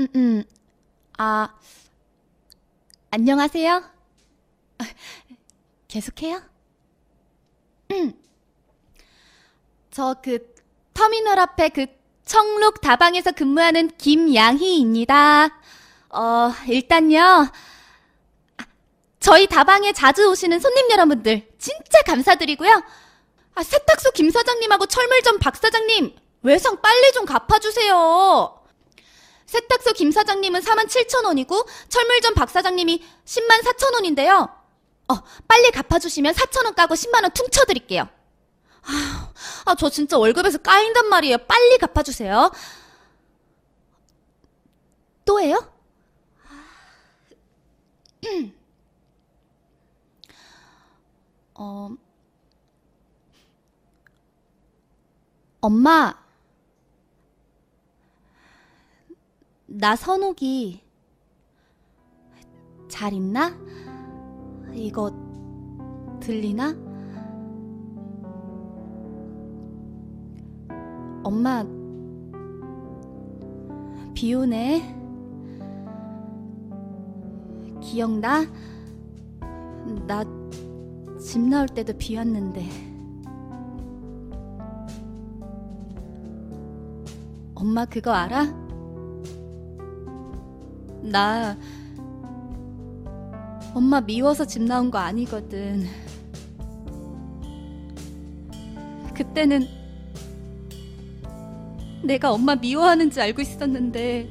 음, 음. 아, 안녕하세요. 계속해요? 음. 저그 터미널 앞에 그 청록 다방에서 근무하는 김양희입니다. 어, 일단요. 아, 저희 다방에 자주 오시는 손님 여러분들 진짜 감사드리고요. 아, 세탁소 김 사장님하고 철물점 박 사장님 외상 빨리 좀 갚아주세요. 세탁소 김 사장님은 47,000원이고 철물점 박 사장님이 10만 4천 원인데요. 어, 빨리 갚아주시면 4천 원 까고 10만 원 퉁쳐드릴게요. 아, 아, 저 진짜 월급에서 까인단 말이에요. 빨리 갚아주세요. 또 해요? 어, 엄마, 나 선옥이 잘 있나? 이거 들리나? 엄마, 비 오네. 기억나? 나 집 나올 때도 비 왔는데. 엄마 그거 알아? 나 엄마 미워서 집 나온 거 아니거든. 그때는 내가 엄마 미워하는지 알고 있었는데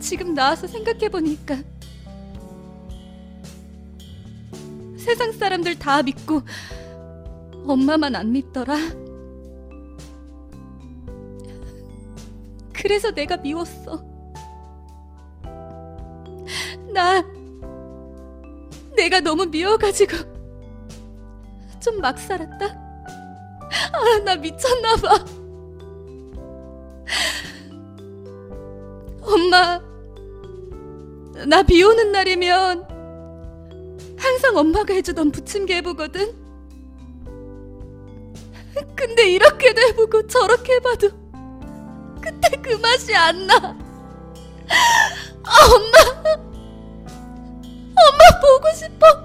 지금 나와서 생각해 보니까 세상 사람들 다 믿고 엄마만 안 믿더라. 그래서 내가 미웠어. 나 내가 너무 미워가지고 좀 막 살았다. 아, 나 미쳤나 봐. 엄마, 나 비 오는 날이면 항상 엄마가 해주던 부침개 해보거든. 근데 이렇게도 해보고 저렇게 해봐도 그때 그 맛이 안 나. 아, 엄마, 엄마 보고 싶어.